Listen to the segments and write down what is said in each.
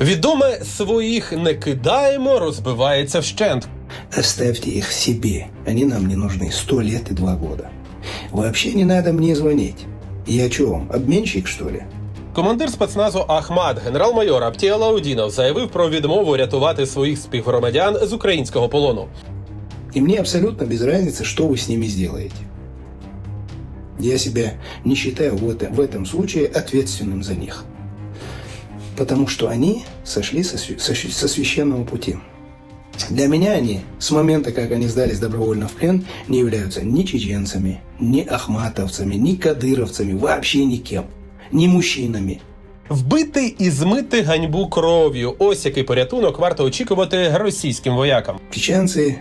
Відоме своїх не кидаємо, розбивається вщент. Оставьте их себе. Они нам не нужны сто лет и два года. Вообще не надо мне звонить. Я что, вам, обменщик, что ли? Командир спецназу Ахмат, генерал-майор Аптія Лаудінов, заявив про відмову рятувати своїх співгромадян з українського полону. И мне абсолютно без разницы, что вы с ними сделаете. Я себя не считаю в этом, в этом случае ответственным за них. Потому что они сошли со, свя- со свя- со священного пути. Для меня они, с момента, как они сдались добровольно в плен, не являются ни чеченцами, ни ахматовцами, ни кадыровцами, вообще никем. Ни мужчинами. Вбити і змити ганьбу кров'ю. Ось який порятунок варто очікувати російським воякам. Чеченцы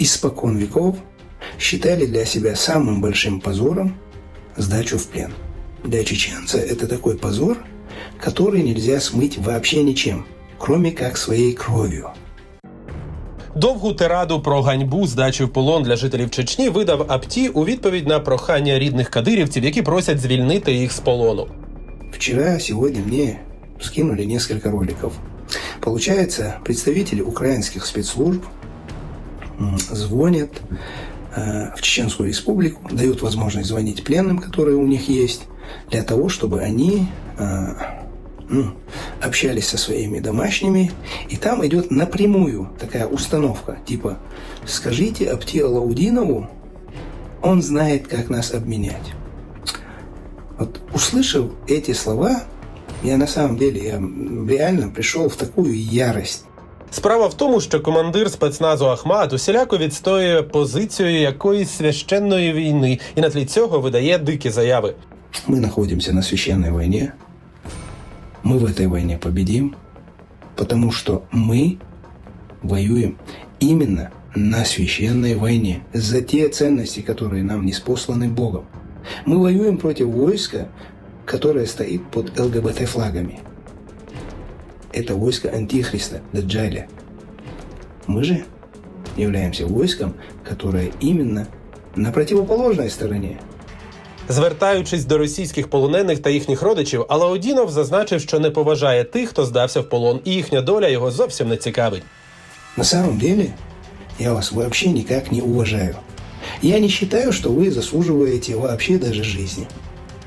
испокон веков считали для себя самым большим позором сдачу в плен. Для чеченца это такой позор, который нельзя смыть вообще ничем, кроме как своей кровью. Довгу тираду про ганьбу здачі в полон для жителів Чечні видав Апті у відповідь на прохання рідних кадирівців, які просять звільнити їх з полону. Вчера, сегодня мне скинули несколько роликов. Получается, представители украинских спецслужб м, звонят э, в Чеченскую республику, дают возможность звонить пленным, которые у них есть, для того, чтобы они э, ну, общались со своими домашними, и там идет напрямую такая установка, типа «Скажите Аптия Лаудинову, он знает, как нас обменять». Вот услышав эти слова, я на самом деле я реально пришел в такую ярость. Справа в тому, що командир спецназу Ахмат усіляко відстоює позицію якоїсь священної війни і на тлі цього видає дикі заяви. Мы находимся на священной войне. Мы в этой войне победим, потому что мы воюем именно на священной войне за те ценности, которые нам не спосланы Богом. Мы воюем против войска, которое стоит под ЛГБТ-флагами. Это войско Антихриста, Даджаля. Мы же являемся войском, которое именно на противоположной стороне. Звертаючись до російських полонених та їхніх родичів, Алаудінов зазначив, що не поважає тих, хто здався в полон, і їхня доля його зовсім не цікавить. На самом деле, я вас вообще никак не уважаю. Я не считаю, что вы заслуживаете вообще даже жизни.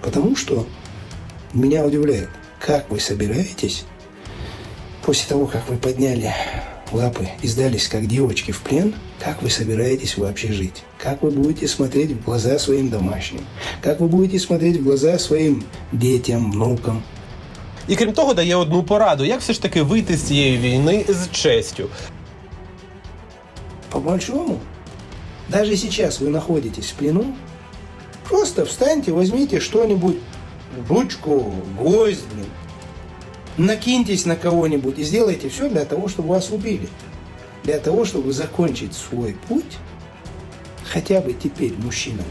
Потому что меня удивляет, как вы собираетесь после того, как вы подняли лапы и сдались как девочки в плен, как вы собираетесь вообще жить? Как вы будете смотреть в глаза своим домашним? Как вы будете смотреть в глаза своим детям, внукам? І крім того, дає одну пораду: як все ж таки вийти з цієї війни з честю. По большому, даже сейчас вы находитесь в плену, просто встаньте, возьмите что-нибудь, ручку, гвоздь, блин, накиньтесь на кого-нибудь и сделайте все для того, чтобы вас убили. Для того, чтобы закончить свой путь хотя бы теперь мужчинами.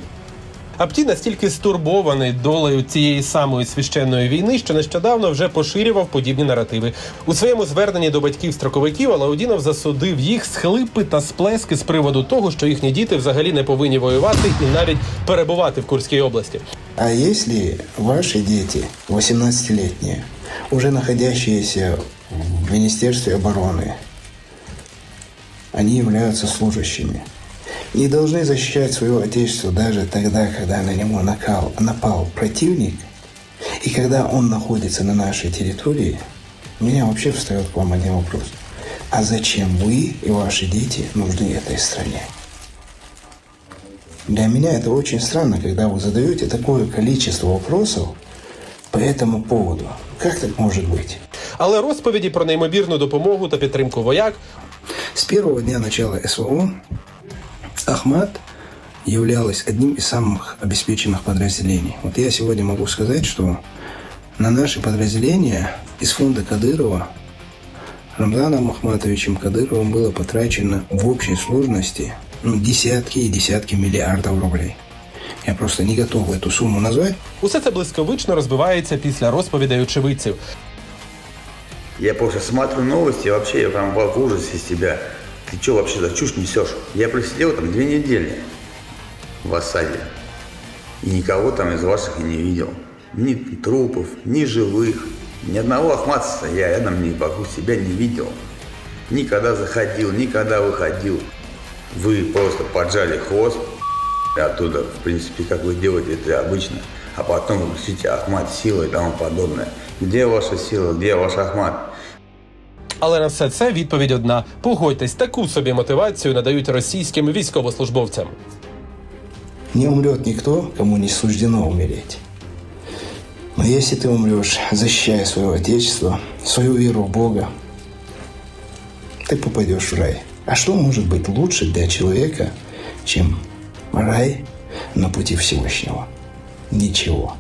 Апті настільки стурбований долею цієї самої священної війни, що нещодавно вже поширював подібні наративи. У своєму зверненні до батьків строковиків Алаудінов засудив їх схлипи та сплески з приводу того, що їхні діти взагалі не повинні воювати і навіть перебувати в Курській області. А если ваши дети, 18-летние, уже находящиеся в Министерстве обороны, они являются служащими, не должны защищать свое отечество даже тогда, когда на него накал, напал противник, и когда он находится на нашей территории, у меня вообще встает к вам один вопрос. А зачем вы и ваши дети нужны этой стране? Для меня это очень странно, когда вы задаете такое количество вопросов по этому поводу. Как так может быть? Але розповіді про неймовірну допомогу та підтримку вояк С первого дня начала СВО Ахмат являлась одним из самых обеспеченных подразделений. Вот я сегодня могу сказать, что на наши подразделения из фонда Кадырова Рамзаном Ахматовичем Кадыровым было потрачено в общей сложности ну, десятки и десятки миллиардов рублей. Я просто не готов эту сумму назвать, усе це блискавично розбивається після розповідей очевидців. Я просто смотрю новости, и вообще я прям в ужасе из тебя. Ты что вообще за чушь несешь? Я просидел там две недели в осаде. И никого там из ваших и не видел. Ни трупов, ни живых. Ни одного ахматца я рядом не вокруг себя не видел. Никогда заходил, никогда выходил. Вы просто поджали хвост и оттуда, в принципе, как вы делаете это обычно. А потом вы кричите Ахмат, сила и тому подобное. Где ваша сила, где ваш Ахмат? Але на все це відповідь одна: погодьтесь, таку собі мотивацію надають російським військовослужбовцям. Не умрет никто, кому не суждено умереть. Но если ты умрешь, защищая свое Отечество, свою веру в Бога, ты попадешь в рай. А что может быть лучше для человека, чем рай на пути Всевышнего? Ничего.